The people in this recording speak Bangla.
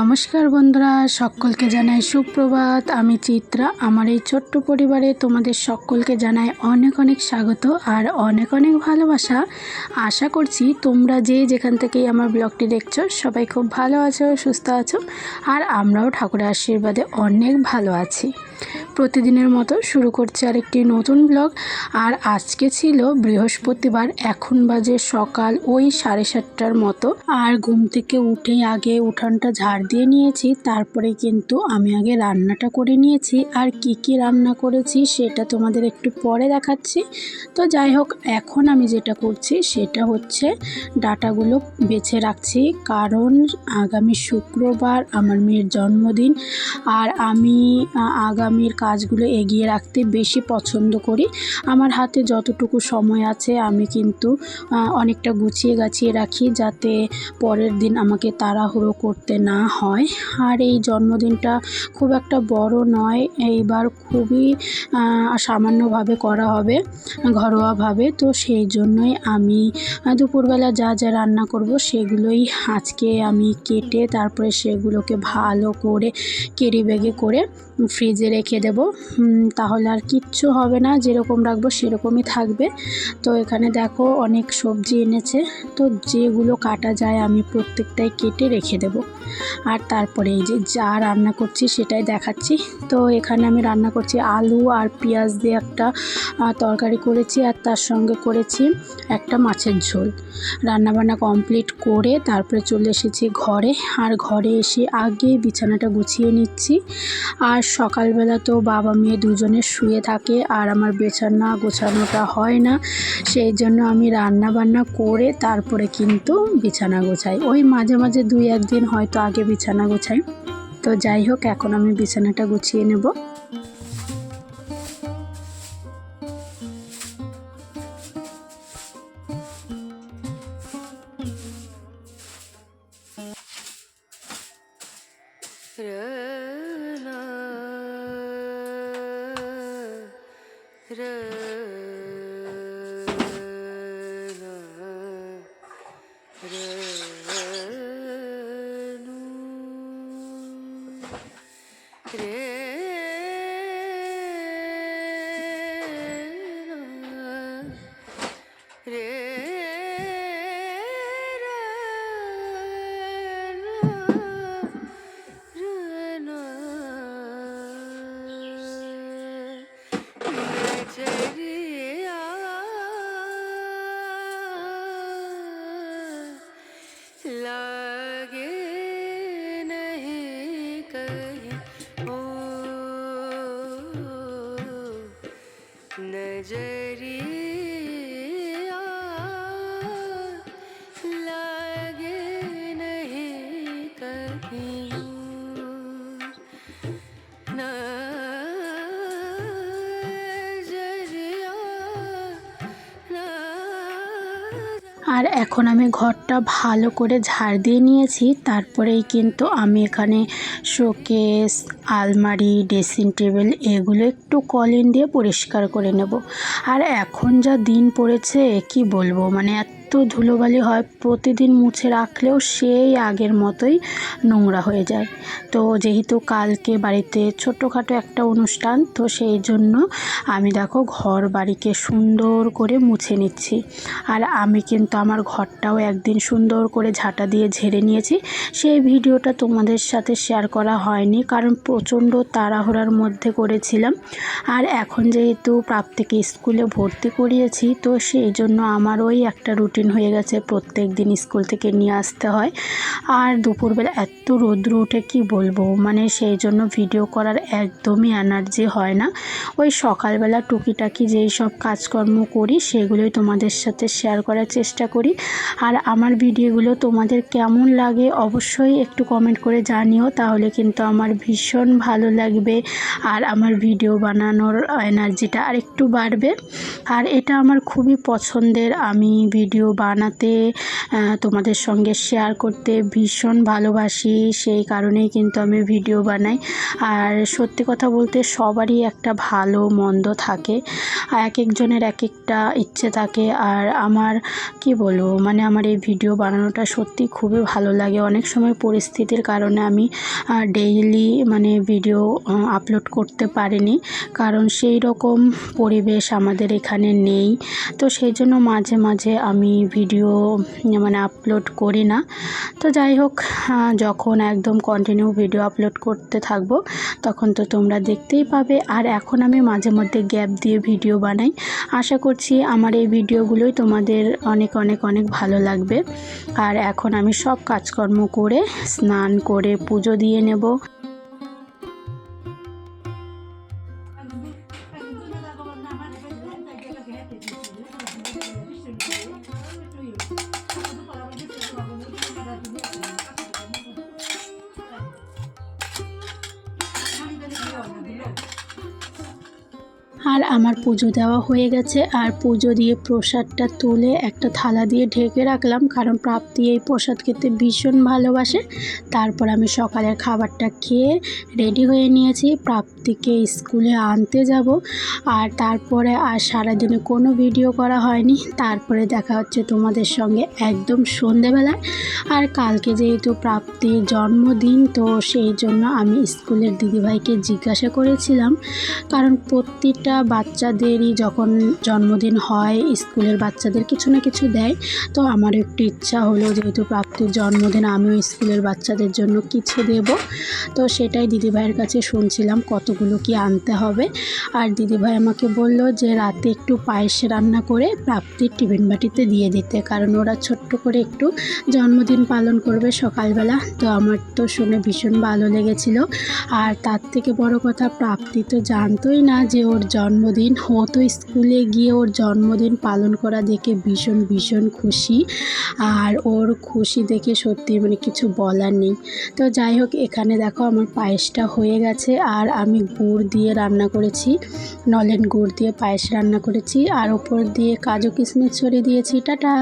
নমস্কার বন্ধুরা, সকলকে জানাই সুপ্রভাত। আমি চিত্রা, আমার এই ছোট্ট পরিবারে তোমাদের সকলকে জানাই অনেক অনেক স্বাগত আর অনেক অনেক ভালোবাসা। আশা করছি তোমরা যে যেখান থেকেই আমার ব্লগটি দেখছ, সবাই খুব ভালো আছো, সুস্থ আছো, আর আমরাও ঠাকুরের আশীর্বাদে অনেক ভালো আছি। প্রতিদিনের মতো শুরু করছে আরেকটি নতুন ব্লগ। আর আজকে ছিল বৃহস্পতিবার, এখন বাজে সকাল ওই সাড়ে সাতটার মতো। আর ঘুম থেকে উঠে আগে উঠানটা ঝাড় দিয়ে নিয়েছি, তারপরে কিন্তু আমি আগে রান্নাটা করে নিয়েছি। আর কি কি রান্না করেছি সেটা তোমাদের একটু পরে দেখাচ্ছি। তো যাই হোক, এখন আমি যেটা করছি সেটা হচ্ছে ডাটাগুলো বেছে রাখছি। কারণ আগামী শুক্রবার আমার মেয়ের জন্মদিন। আর আমি আগামীর কাজগুলো এগিয়ে রাখতে বেশি পছন্দ করি। আমার হাতে যতটুকু সময় আছে, আমি কিন্তু অনেকটা গুছিয়ে গাছিয়ে রাখি যাতে পরের দিন আমাকে তাড়াহুড়ো করতে না হয়। আর এই জন্মদিনটা খুব একটা বড় নয়, এইবার খুবই সামান্যভাবে করা হবে, ঘরোয়াভাবে। তো সেই জন্যই আমি দুপুরবেলা যা যা রান্না করব সেগুলোই আজকে আমি কেটে তারপরে সেগুলোকে ভালো করে কেরি ব্যাগে করে ফ্রিজে রেখে দেব। তাহলে আর কিচ্ছু হবে না, যেরকম রাখব সেরকমই থাকবে। তো এখানে দেখো অনেক সবজি এনেছে। তো যেগুলো কাটা যায় আমি প্রত্যেকটাই কেটে রেখে দেব। আর তারপরে এই যে যা রান্না করছি সেটাই দেখাচ্ছি। তো এখানে আমি রান্না করছি আলু আর পেঁয়াজ দিয়ে একটা তরকারি করেছি আর তার সঙ্গে করেছি একটা মাছের ঝোল। রান্নাবান্না কমপ্লিট করে তারপরে চলে এসেছি ঘরে। আর ঘরে এসে আগে বিছানাটা গুছিয়ে নিচ্ছি। আর সকালবেলা তো বাবা মেয়ে দুজনে শুয়ে থাকে আর আমার বিছানা গোছানোটা হয় না। সেই জন্য আমি রান্না বান্না করে তারপরে কিন্তু বিছানা গোছাই। ওই মাঝে মাঝে দুই একদিন হয়তো আগে বিছানা গোছাই। তো যাই হোক এখন আমি বিছানাটা গুছিয়ে নেব। Rana, re नजरिया लागे नहीं कहीं। नजरिया আর এখন আমি ঘরটা ভালো করে ঝাড় দিয়ে নিয়েছি। তারপরেই কিন্তু আমি এখানে শোকেস, আলমারি, ড্রেসিং টেবিল এগুলো একটু কলিন দিয়ে পরিষ্কার করে নেব। আর এখন যা দিন পড়েছে, কি বলব? মানে এত ধুলোবালি হয়, প্রতিদিন মুছে রাখলেও সেই আগের মতোই নোংরা হয়ে যায়। তো যেহেতু কালকে বাড়িতে ছোটোখাটো একটা অনুষ্ঠান, তো সেই জন্য আমি দেখো ঘর বাড়িকে সুন্দর করে মুছে নিচ্ছি। আর আমি কিন্তু আমার ঘরটাও একদিন সুন্দর করে ঝাঁটা দিয়ে ঝেড়ে নিয়েছি। সেই ভিডিওটা তোমাদের সাথে শেয়ার করা হয়নি, কারণ প্রচণ্ড তাড়াহুড়ার মধ্যে করেছিলাম। আর এখন যেহেতু প্রাপ্তিকে স্কুলে ভর্তি করিয়েছি, তো সেই জন্য আমার ওই একটা রুটিন হয়ে গেছে, প্রত্যেক দিন স্কুল থেকে নিয়ে আসতে হয়। আর দুপুরবেলা এত রৌদ্র উঠে কি বলব? মানে সেই জন্য ভিডিও করার একদমই এনার্জি হয় না। ওই সকালবেলা টুকিটাকি যেই সব কাজকর্ম করি, সেগুলোই তোমাদের সাথে শেয়ার করার চেষ্টা করি। আর আমার ভিডিওগুলো তোমাদের কেমন লাগে অবশ্যই একটু কমেন্ট করে জানিও, তাহলে কিন্তু আমার ভীষণ ভালো লাগবে। আর আমার ভিডিও বানানোর এনার্জিটা আর একটু বাড়বে। আর এটা আমার খুবই পছন্দের আমি ভিডিও বানাতে তোমাদের সঙ্গে শেয়ার করতে ভীষণ ভালোবাসি। সেই কারণেই কিন্তু আমি ভিডিও বানাই। আর সত্যি কথা বলতে সবারই একটা ভালো মন্দ থাকে। এক একজনের এক একটা ইচ্ছে থাকে। আর আমার, কি বলব মানে আমার এই ভিডিও বানানোটা সত্যি খুবই ভালো লাগে। অনেক সময় পরিস্থিতির কারণে আমি ডেইলি মানে ভিডিও আপলোড করতে পারিনি। কারণ সেই রকম পরিবেশ আমাদের এখানে নেই। তো সেই জন্য মাঝে মাঝে আমি ভিডিও মানে আপলোড করি না। তো যাই হোক যখন একদম কন্টিনিউ ভিডিও আপলোড করতে থাকব, তখন তো তোমরা দেখতেই পাবে। আর এখন আমি মাঝে মধ্যে গ্যাপ দিয়ে ভিডিও বানাই। আশা করছি আমার এই ভিডিওগুলোই তোমাদের অনেক অনেক অনেক ভালো লাগবে। আর এখন আমি সব কাজকর্ম করে স্নান করে পুজো দিয়ে নেব। আর আমার পুজো দেওয়া হয়ে গেছে। আর পুজো দিয়ে প্রসাদটা তুলে একটা থালা দিয়ে ঢেকে রাখলাম। কারণ প্রাপ্তি এই প্রসাদ খেতে ভীষণ ভালোবাসে। তারপর আমি সকালের খাবারটা খেয়ে রেডি হয়ে নিয়েছি। প্রাপ্তিকে স্কুলে আনতে যাব। আর তারপরে আর সারাদিনে কোনো ভিডিও করা হয়নি। তারপরে দেখা হচ্ছে তোমাদের সঙ্গে একদম সন্ধেবেলায়। আর কালকে যেহেতু প্রাপ্তির জন্মদিন, তো সেই জন্য আমি স্কুলের দিদিভাইকে জিজ্ঞাসা করেছিলাম। কারণ প্রত্যেকটা বাচ্চাদেরই যখন জন্মদিন হয়, স্কুলের বাচ্চাদের কিছু না কিছু দেয়, তো আমার একটু ইচ্ছা হলো যেহেতু প্রাপ্তির জন্মদিন, আমিও স্কুলের বাচ্চাদের জন্য কিছু দেব। তো সেটাই দিদিভাইয়ের কাছে শুনছিলাম, কতগুলো কি আনতে হবে। আর দিদিভাই আমাকে বলল যে, রাতে একটু পায়েস রান্না করে প্রাপ্তির টিফিন বাটিতে দিয়ে দিতে, কারণ ওরা ছোট্ট করে একটু জন্মদিন পালন করবে সকালবেলা। তো আমার তো শুনে ভীষণ ভালো লেগেছিল। আর তার থেকে বড় কথা, প্রাপ্তি তো জানতোই না যে ওর জন্মদিন। ও তো স্কুলে গিয়ে ওর জন্মদিন পালন করা দেখে ভীষণ ভীষণ খুশি। আর ওর খুশি দেখে সত্যি মানে কিছু বলার নেই। তো যাই হোক, এখানে দেখো আমার পায়েসটা হয়ে গেছে। আর আমি গুড় দিয়ে রান্না করেছি। নলেন গুড় দিয়ে পায়েস রান্না করেছি। আর ওপর দিয়ে কাজু কিশমিশ ছড়িয়ে দিয়েছি। টাটা!